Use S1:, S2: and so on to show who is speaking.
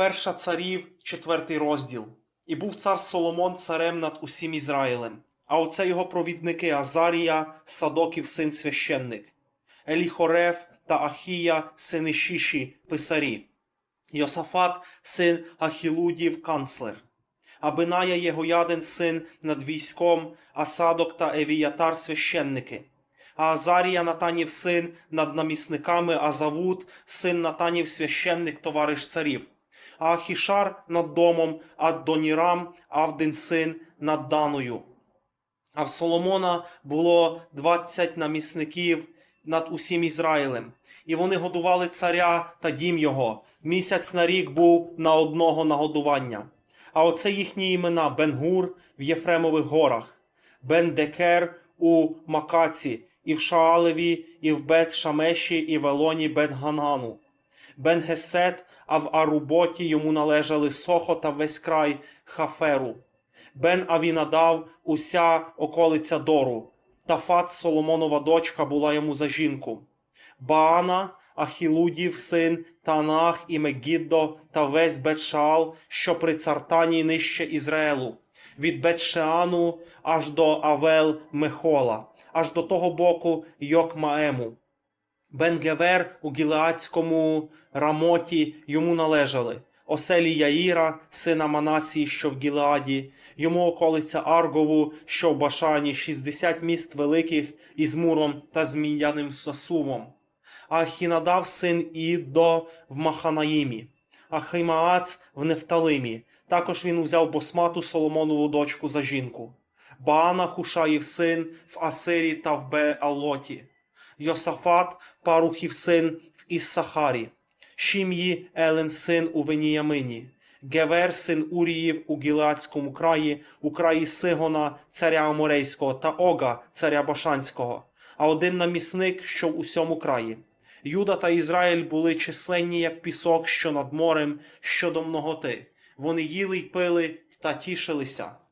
S1: Перша царів, четвертий розділ. І був цар Соломон царем над усім Ізраїлем. А оце його провідники Азарія, Садоків син священник, Еліхорев та Ахія, сини Шіші, писарі, Йосафат, син Ахілудів, канцлер, Абиная Єгоядин, син над військом, Асадок та Евіятар священники, а Азарія Натанів син над намісниками, Азавут, син Натанів священник, товариш царів, Ахішар над домом, Аддонірам, Авдин син над Даною. А в Соломона було двадцять намісників над усім Ізраїлем, і вони годували царя та дім його. Місяць на рік був на одного нагодування. А оце їхні імена Бенгур в Єфремових горах, Бен-Декер у Макаці, і в Шаалеві, і в Бет-Шамеші, і в Елоні Бет-Ганану. Бен-Гесет, а в Аруботі йому належали Сохо та весь край Хаферу. Бен Авінадав, уся околиця Дору. Тафат Соломонова дочка була йому за жінку. Баана, Ахілудів син, Танах і Мегіддо та весь Бетшаал, що при цартані нижче Ізраїлу, від Бетшеану аж до Авел Мехола, аж до того боку Йокмаему. Бенгевер у Гілеадському Рамоті йому належали. Оселі Яїра, сина Манасії, що в Гілеаді, йому околиця Аргову, що в Башані, 60 міст великих із Муром та Зміяним Сасумом. А Хінадав син Іддо в Маханаїмі, а Химаац в Нефталимі. Також він узяв Босмату Соломонову дочку за жінку. Баана Хушаїв син в Асирі та в Беалоті. Йосафат Парухів син в Іссахарі. Шім'ї Елен син у Веніямині, Гевер син Уріїв у Гілеадському краї, у краї Сигона, царя Аморейського, та Ога, царя Башанського, а один намісник, що в усьому краї. Юда та Ізраїль були численні, як пісок, що над морем, щодо многоти. Вони їли й пили та тішилися.